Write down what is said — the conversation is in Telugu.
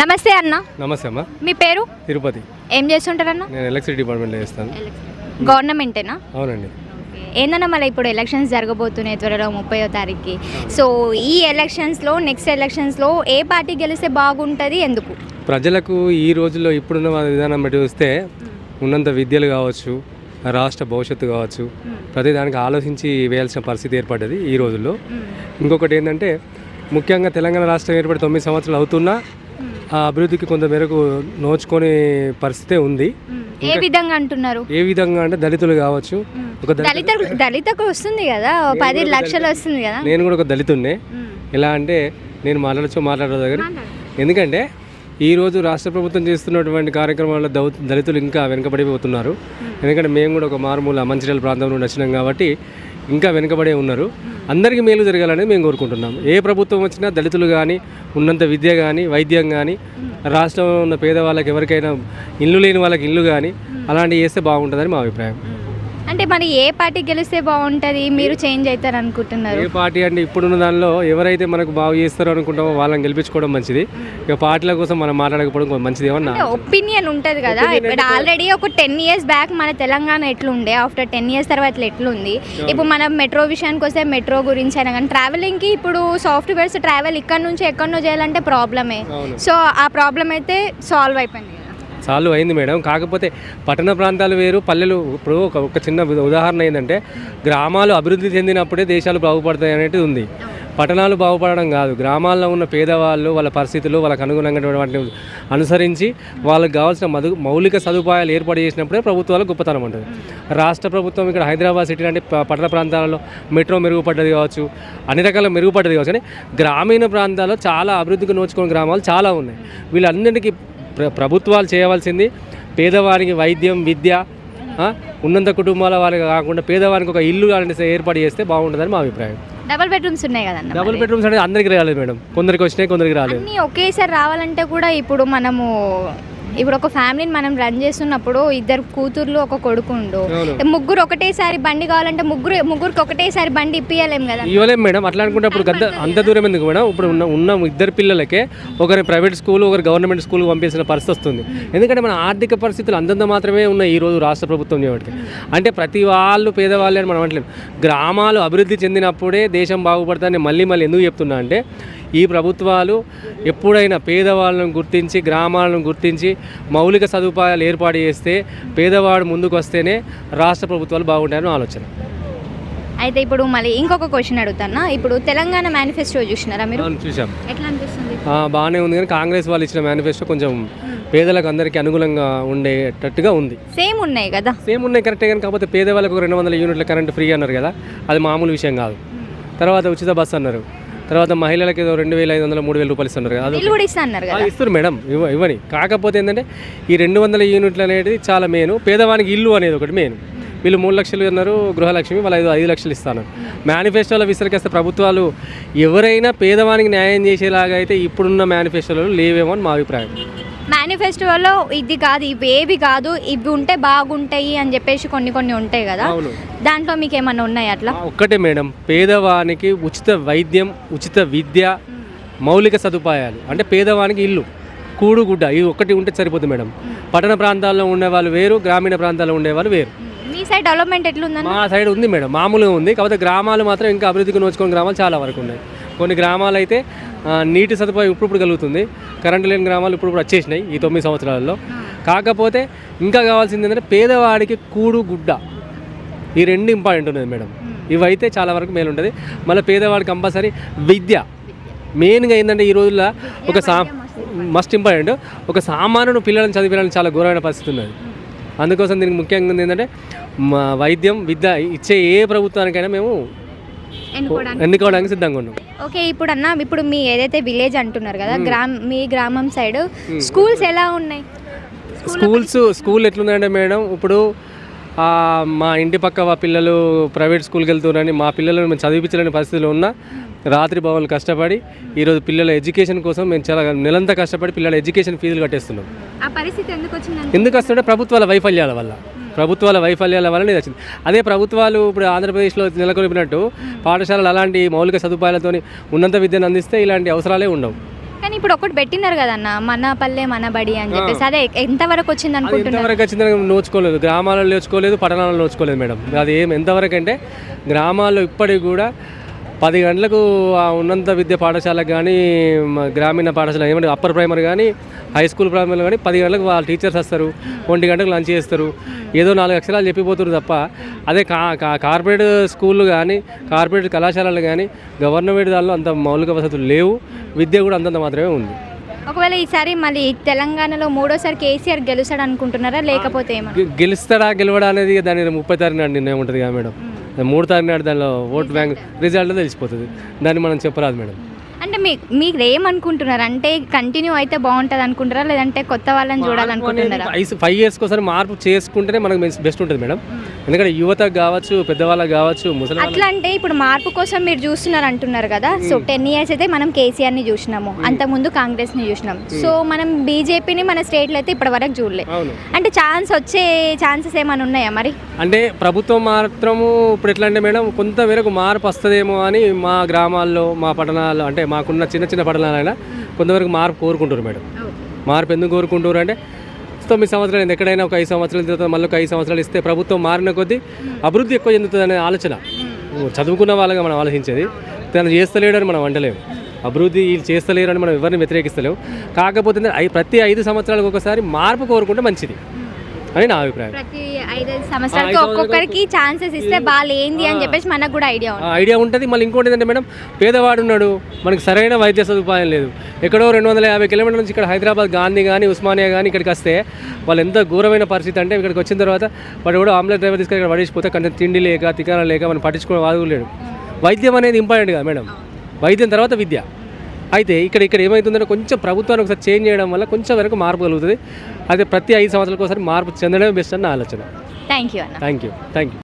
నమస్తే అన్న. నమస్తే అమ్మా. మీ పేరు? తిరుపతి. ఏం చేస్తుంటారన్న నేను ఎలక్ట్రిసిటీ డిపార్ట్మెంట్లో చేస్తాను. గవర్నమెంటేనా? అవునండి. ఏందన్న మళ్ళీ ఇప్పుడు ఎలక్షన్స్ జరగబోతున్నాయి త్వరలో ముప్పయో తారీఖుకి సో ఈ ఎలక్షన్స్లో నెక్స్ట్ ఎలక్షన్స్లో ఏ పార్టీ గెలిస్తే బాగుంటుంది ఎందుకు? ప్రజలకు ఈ రోజుల్లో ఇప్పుడున్న విధానం బట్టి చూస్తే ఉన్నంత విద్యలు కావచ్చు రాష్ట్ర భవిష్యత్తు కావచ్చు ప్రతి దానికి ఆలోచించి వేయాల్సిన పరిస్థితి ఏర్పడ్డది ఈ రోజుల్లో. ఇంకొకటి ఏంటంటే ముఖ్యంగా తెలంగాణ రాష్ట్రం ఏర్పడి తొమ్మిది సంవత్సరాలు అవుతున్నా ఆ అభివృద్ధికి కొంత మేరకు నోచుకునే పరిస్థితే ఉంది. ఏ విధంగా అంటున్నారు? ఏ విధంగా అంటే దళితులు కావచ్చు ఒక దళిత దళిత దళితకు వస్తుంది కదా? పది లక్షలు వస్తుంది కదా? నేను కూడా ఒక దళితున్నే. ఎలా అంటే నేను మాట్లాడచ్చు మాట్లాడదు దగ్గర. ఎందుకంటే ఈరోజు రాష్ట్ర ప్రభుత్వం చేస్తున్నటువంటి కార్యక్రమాల్లో దౌ- దళితులు ఇంకా వెనుకబడిపోతున్నారు. ఎందుకంటే మేము కూడా ఒక మారుమూల మంచిర్యాల ప్రాంతం నుండి వచ్చినాం కాబట్టి ఇంకా వెనుకబడే ఉన్నారు. అందరికీ మేలు జరగాలని మేము కోరుకుంటున్నాం. ఏ ప్రభుత్వం వచ్చినా దళితులు కానీ ఉన్నంత విద్య కానీ వైద్యం కానీ రాష్ట్రంలో ఉన్న పేదవాళ్ళకి ఎవరికైనా ఇల్లు లేని వాళ్ళకి ఇల్లు కానీ అలాంటివి చేస్తే బాగుంటుందని మా అభిప్రాయం. అంటే మరి ఏ పార్టీ గెలిస్తే బాగుంటుంది? మీరు చేంజ్ అవుతారు అనుకుంటున్నారు. ఏ పార్టీ అంటే ఇప్పుడున్న దానిలో ఎవరైతే మనకు బాగు చేస్తారో అనుకుంటామో వాళ్ళని గెలిపించుకోవడం మంచిది. ఇక పార్టీల కోసం మనం మాట్లాడకపోవడం మంచిది ఏమన్నా? ఒపీనియన్ ఉంటుంది కదా. ఇప్పుడు ఆల్రెడీ ఒక టెన్ ఇయర్స్ బ్యాక్ మన తెలంగాణ ఎట్లుండే ఆఫ్టర్ టెన్ ఇయర్స్ తర్వాత ఎట్లుంది? ఇప్పుడు మనం మెట్రో విషయానికి వస్తే మెట్రో గురించి అయినా కానీ ట్రావెలింగ్కి ఇప్పుడు సాఫ్ట్వేర్స్ ట్రావెల్ ఇక్కడ నుంచి ఎక్కడనో చేయాలంటే ప్రాబ్లమే. సో ఆ ప్రాబ్లం అయితే సాల్వ్ అయిపోయింది. కదా చాలు అయింది మేడం. కాకపోతే పట్టణ ప్రాంతాలు వేరు పల్లెలు. ఇప్పుడు ఒక ఒక చిన్న ఉదాహరణ ఏంటంటే గ్రామాలు అభివృద్ధి చెందినప్పుడే దేశాలు బాగుపడతాయి అనేది ఉంది. పట్టణాలు బాగుపడడం కాదు. గ్రామాల్లో ఉన్న పేదవాళ్ళు వాళ్ళ పరిస్థితులు వాళ్ళకి అనుగుణంగా అనుసరించి వాళ్ళకి కావాల్సిన మధు మౌలిక సదుపాయాలు ఏర్పాటు చేసినప్పుడే ప్రభుత్వాలు గొప్పతనం ఉంటుంది రాష్ట్ర ప్రభుత్వం ఇక్కడ హైదరాబాద్ సిటీ లాంటి పట్టణ ప్రాంతాలలో మెట్రో మెరుగుపడ్డది కావచ్చు అన్ని రకాల మెరుగుపడ్డది కావచ్చు. కానీ గ్రామీణ ప్రాంతాల్లో చాలా అభివృద్ధికి నోచుకునే గ్రామాలు చాలా ఉన్నాయి. వీళ్ళందరికీ ప్రభుత్వాలు చేయవలసింది. పేదవారికి వైద్యం విద్య ఉన్నంత కుటుంబాల వారికి కాకుండా పేదవారికి ఒక ఇల్లు అలాంటి ఏర్పాటు చేస్తే బాగుంటుందని మా అభిప్రాయం. డబుల్ బెడ్రూమ్స్ ఉన్నాయి కదన్న డబుల్ బెడ్రూమ్స్ అనేది అందరికి రాలేదు మేడం. కొందరికి వచ్చినాయి కొందరికి రాలేదు. ఒకేసారి రావాలంటే కూడా ఇప్పుడు మనము ఇప్పుడు ఒక ఫ్యామిలీని మనం రన్ చేస్తున్నప్పుడు ఇద్దరు కూతుర్లు ఒక కొడుకుండు అవును. ముగ్గురు ఒకటేసారి బండి కావాలంటే ముగ్గురు ముగ్గురికి ఒకటేసారి బండి ఇప్పియలేం కదా. ఇవ్వలేం మేడం. అట్లా అనుకుంటే గద్ద అంత దూరం ఎందుకు మేడం? ఇప్పుడు ఉన్న ఉన్న ఇద్దరు పిల్లలకే ఒకరి ప్రైవేట్ స్కూల్ ఒకరి గవర్నమెంట్ స్కూల్ పంపించిన పరిస్థితి వస్తుంది. ఎందుకంటే మన ఆర్థిక పరిస్థితులు అంతంత మాత్రమే ఉన్నాయి ఈ రోజు రాష్ట్ర ప్రభుత్వం చేయబట్టి అంటే ప్రతి వాళ్ళు పేదవాళ్ళు అని మనం అంటలేం గ్రామాలు అభివృద్ధి చెందినప్పుడే దేశం బాగుపడుతుందని మళ్ళీ మళ్ళీ ఎందుకు చెప్తున్నా అంటే ఈ ప్రభుత్వాలు ఎప్పుడైనా పేదవాళ్ళను గుర్తించి గ్రామాలను గుర్తించి మౌలిక సదుపాయాలు ఏర్పాటు చేస్తే పేదవాడు ముందుకు వస్తేనే రాష్ట్ర ప్రభుత్వాలు బాగుంటాయని ఆలోచన. అయితే ఇప్పుడు మళ్ళీ ఇంకొక క్వశ్చన్ అడుగుతానా ఇప్పుడు తెలంగాణ మేనిఫెస్టో చూసినారా మీరు? చూసాం ఎట్లా అనిపిస్తుంది? బాగానే ఉంది కానీ కాంగ్రెస్ వాళ్ళు ఇచ్చిన మేనిఫెస్టో కొంచెం పేదలకు అందరికీ అనుకూలంగా ఉండేటట్టుగా ఉంది. సేమ్ ఉన్నాయి కదా? సేమ్ ఉన్నాయి కరెక్టే కానీ కాకపోతే పేదవాళ్ళకు రెండు వందల యూనిట్ల కరెంట్ ఫ్రీ అన్నారు కదా. అది మామూలు విషయం కాదు. తర్వాత ఉచిత బస్సు అన్నారు. తర్వాత మహిళలకు ఏదో రెండు వేల ఐదు వందల మూడు వేల రూపాయలు ఇస్తున్నారు కదా. అది వీళ్ళు కూడా ఇస్తా అన్నారు ఆ, కదా ఇస్తారు మేడం. ఇవ్వ ఇవ్వని. కాకపోతే ఏంటంటే ఈ రెండు వందల యూనిట్లు అనేది చాలా మెయిన్. పేదవానికి ఇల్లు అనేది ఒకటి మెయిన్. వీళ్ళు మూడు లక్షలు అన్నారు గృహలక్ష్మి వాళ్ళు ఐదు ఐదు లక్షలు ఇస్తాను మేనిఫెస్టోలో విసరికేస్తే ప్రభుత్వాలు ఎవరైనా పేదవానికి న్యాయం చేసేలాగా అయితే ఇప్పుడున్న మేనిఫెస్టోలో లేవేమో అని మా అభిప్రాయం. మేనిఫెస్టోలో ఇది కాదు ఇవి ఏవి కాదు ఇవి ఉంటే బాగుంటాయి అని చెప్పేసి కొన్ని కొన్ని ఉంటాయి కదా. దాంట్లో మీకు ఏమన్నా ఉన్నాయి అట్లా? ఒక్కటే మేడం. పేదవానికి ఉచిత వైద్యం ఉచిత విద్య మౌలిక సదుపాయాలు. అంటే పేదవానికి ఇల్లు కూడు గుడ్డ ఇవి ఒక్కటి ఉంటే సరిపోతుంది మేడం. పట్టణ ప్రాంతాల్లో ఉండేవాళ్ళు వేరు గ్రామీణ ప్రాంతాల్లో ఉండేవాళ్ళు వేరు. మీ సైడ్ డెవలప్మెంట్ ఎట్లుందని మా సైడ్ ఉంది మేడం. మామూలుగా ఉంది. కాకపోతే గ్రామాలు మాత్రం ఇంకా అభివృద్ధికి నోచుకున్న గ్రామాలు చాలా వరకు ఉన్నాయి. కొన్ని గ్రామాలు అయితే నీటి సదుపాయం ఇప్పుడు ఇప్పుడు కలుగుతుంది. కరెంటు లేని గ్రామాలు ఇప్పుడు ఇప్పుడు వచ్చేసినాయి ఈ తొమ్మిది సంవత్సరాలలో. కాకపోతే ఇంకా కావాల్సింది ఏంటంటే పేదవాడికి కూడు గుడ్డ ఈ రెండు ఇంపార్టెంట్ ఉన్నది మేడం. ఇవైతే చాలా వరకు మేలు ఉంటుంది. మళ్ళీ పేదవాడికి కంపల్సరీ విద్య. మెయిన్గా ఏంటంటే ఈ రోజుల్లో ఒక సా మస్ట్ ఇంపార్టెంట్ ఒక సామాన్యుడు పిల్లలను చదివించాలని చాలా ఘోరమైన పరిస్థితి ఉన్నది. అందుకోసం దీనికి ముఖ్యంగా ఏంటంటే మా వైద్యం విద్య ఇచ్చే ఏ ప్రభుత్వానికైనా మేము ఎన్నుకోవడానికి? ఎన్నుకోవడానికి సిద్ధంగా ఉన్నాం. ఓకే ఇప్పుడు అన్న ఇప్పుడు మీ ఏదైతే విలేజ్ అంటున్నారు కదా గ్రామ్ మీ గ్రామం సైడ్ స్కూల్స్ ఎలా ఉన్నాయి? స్కూల్స్ స్కూల్ ఎట్లుందంటే మేడం ఇప్పుడు మా ఇంటి పక్క మా పిల్లలు ప్రైవేట్ స్కూల్కి వెళ్తున్నారని మా పిల్లలను మేము చదివించలేని పరిస్థితిలో ఉన్న రాత్రి భవన్లు కష్టపడి ఈరోజు పిల్లల ఎడ్యుకేషన్ కోసం మేము చాలా నెలంతా కష్టపడి పిల్లల ఎడ్యుకేషన్ ఫీజులు కట్టేస్తున్నాం. ఆ పరిస్థితి ఎందుకు వచ్చిందంటే ఎందుకు వస్తుంటే ప్రభుత్వాల వైఫల్యాల వల్ల. ప్రభుత్వాల వైఫల్యాల వల్లనే ఇది వచ్చింది. అదే ప్రభుత్వాలు ఇప్పుడు ఆంధ్రప్రదేశ్లో నెలకొల్పినట్టు పాఠశాలలు అలాంటి మౌలిక సదుపాయాలతోని ఉన్నత విద్యను అందిస్తే ఇలాంటి అవసరాలే ఉండవు. కానీ ఇప్పుడు ఒకటి పెట్టినారు కదన్న మన పల్లె మన బడి అని చెప్పేసి. అదే ఎంతవరకు వచ్చింది అనుకుంటున్నారు? ఎంతవరకు వచ్చిందని నోచుకోలేదు. గ్రామాలలో నేర్చుకోలేదు పట్టణాలలో నోచుకోలేదు మేడం. అది ఏం ఎంతవరకు అంటే గ్రామాల్లో ఇప్పటికి కూడా పది గంటలకు ఆ ఉన్నంత విద్య పాఠశాలకు కానీ గ్రామీణ పాఠశాల ఏమంటే అప్పర్ ప్రైమరీ కానీ హై స్కూల్ ప్రైమరీ కానీ పది గంటలకు వాళ్ళ టీచర్స్ వస్తారు. ఒంటి గంటలకు లంచ్ చేస్తారు. ఏదో నాలుగు అక్షరాలు చెప్పిపోతున్నారు తప్ప అదే కా కార్పొరేట్ స్కూళ్ళు కానీ కార్పొరేట్ కళాశాలలు కానీ గవర్నమెంట్ దానిలో అంత మౌలిక వసతులు లేవు. విద్య కూడా అంతంత మాత్రమే ఉంది. ఒకవేళ ఈసారి మళ్ళీ తెలంగాణలో మూడోసారి కేసీఆర్ గెలుస్తాడు అనుకుంటున్నారా లేకపోతే గెలుస్తాడా గెలవడా అనేది దాని ముప్పై తారీఖు నిర్ణయం ఉంటుంది కదా మేడం. మూడు తారీఖు నాడు దానిలో ఓట్ బ్యాంక్ రిజల్ట్ తెలిసిపోతుంది. దాన్ని మనం చెప్పరాదు మేడం. అంటే మీ మీరు ఏమనుకుంటున్నారు? అంటే కంటిన్యూ అయితే బాగుంటుంది అనుకుంటారా లేదంటే కొత్త వాళ్ళని చూడాలనుకుంటున్నారా? ఫైవ్ ఇయర్స్కి ఒకసారి మార్పు చేసుకుంటేనే మనకు బెస్ట్ ఉంటుంది మేడం. ఎందుకంటే యువతకు కావచ్చు పెద్దవాళ్ళకి కావచ్చు ముసలి అట్లా అంటే ఇప్పుడు మార్పు కోసం మీరు చూస్తున్నారు అంటున్నారు కదా. సో టెన్ ఇయర్స్ అయితే మనం కేసీఆర్ని చూసినాము అంతకుముందు కాంగ్రెస్ని చూసినాం. సో మనం బీజేపీని మన స్టేట్లో అయితే ఇప్పటి వరకు చూడలే. అంటే ఛాన్స్ వచ్చే ఛాన్సెస్ ఏమైనా ఉన్నాయా మరి? అంటే ప్రభుత్వం మాత్రము ఇప్పుడు ఎట్లా అంటే మేడం కొంతమేరకు మార్పు వస్తుందేమో అని మా గ్రామాల్లో మా పట్టణాల్లో అంటే మాకున్న చిన్న చిన్న పట్టణాలైనా కొంతవరకు మార్పు కోరుకుంటారు మేడం. మార్పు ఎందుకు కోరుకుంటారు అంటే తొమ్మిది సంవత్సరాలు అయింది. ఎక్కడైనా ఒక ఐదు సంవత్సరాల తర్వాత మళ్ళీ ఒక ఐదు సంవత్సరాలు ఇస్తే ప్రభుత్వం మారిన కొద్దీ అభివృద్ధి ఎక్కువ చెందుతుంది అనే ఆలోచన చదువుకున్న వాళ్ళగా మనం ఆలోచించేది. తను చేస్తలేడని మనం అంటలేము. అభివృద్ధి వీళ్ళు చేస్తలేరు అని మనం ఎవరిని వ్యతిరేకిస్తలేము. కాకపోతే ప్రతి ఐదు సంవత్సరాలకు ఒకసారి మార్పు కోరుకుంటే మంచిది. అని నా అభిప్రాయం. ప్రతి ఐదైదు సంవత్సరాలకి ఒక్కొక్కరికి ఛాన్సెస్ ఇస్తే బాగా ఏంది అని చెప్పేసి మనకు కూడా ఐడియా ఉంది ఐడియా ఉంటుంది. మళ్ళీ ఇంకోటి ఏంటంటే మేడం పేదవాడు ఉన్నాడు మనకి సరైన వైద్య సదుపాయం లేదు. ఎక్కడో రెండు వందల యాభై కిలోమీటర్ల నుంచి ఇక్కడ హైదరాబాద్ గాంధీ కానీ ఉస్మానియా కానీ ఇక్కడికి వస్తే వాళ్ళు ఎంత ఘోరమైన పరిస్థితి అంటే ఇక్కడికి వచ్చిన తర్వాత వాడు కూడా ఆమ్లెట్ డ్రైవర్ తీసుకొని ఇక్కడ పడేసిపోతే కంటే తిండి లేక తికాన లేక మనం పట్టించుకునే వాడు లేడు. వైద్యం అనేది ఇంపార్టెంట్ కదా మేడం. వైద్యం తర్వాత విద్య. అయితే ఇక్కడ ఇక్కడ ఏమవుతుందంటే కొంచెం ప్రభుత్వాన్ని ఒకసారి చేంజ్ చేయడం వల్ల కొంచెం వరకు మార్పు కలుగుతుంది. అయితే ప్రతి ఐదు సంవత్సరాలకు ఒకసారి మార్పు చెందడమే బెస్ట్ అని నా ఆలోచన. థ్యాంక్ యూ అన్న. Thank you thank you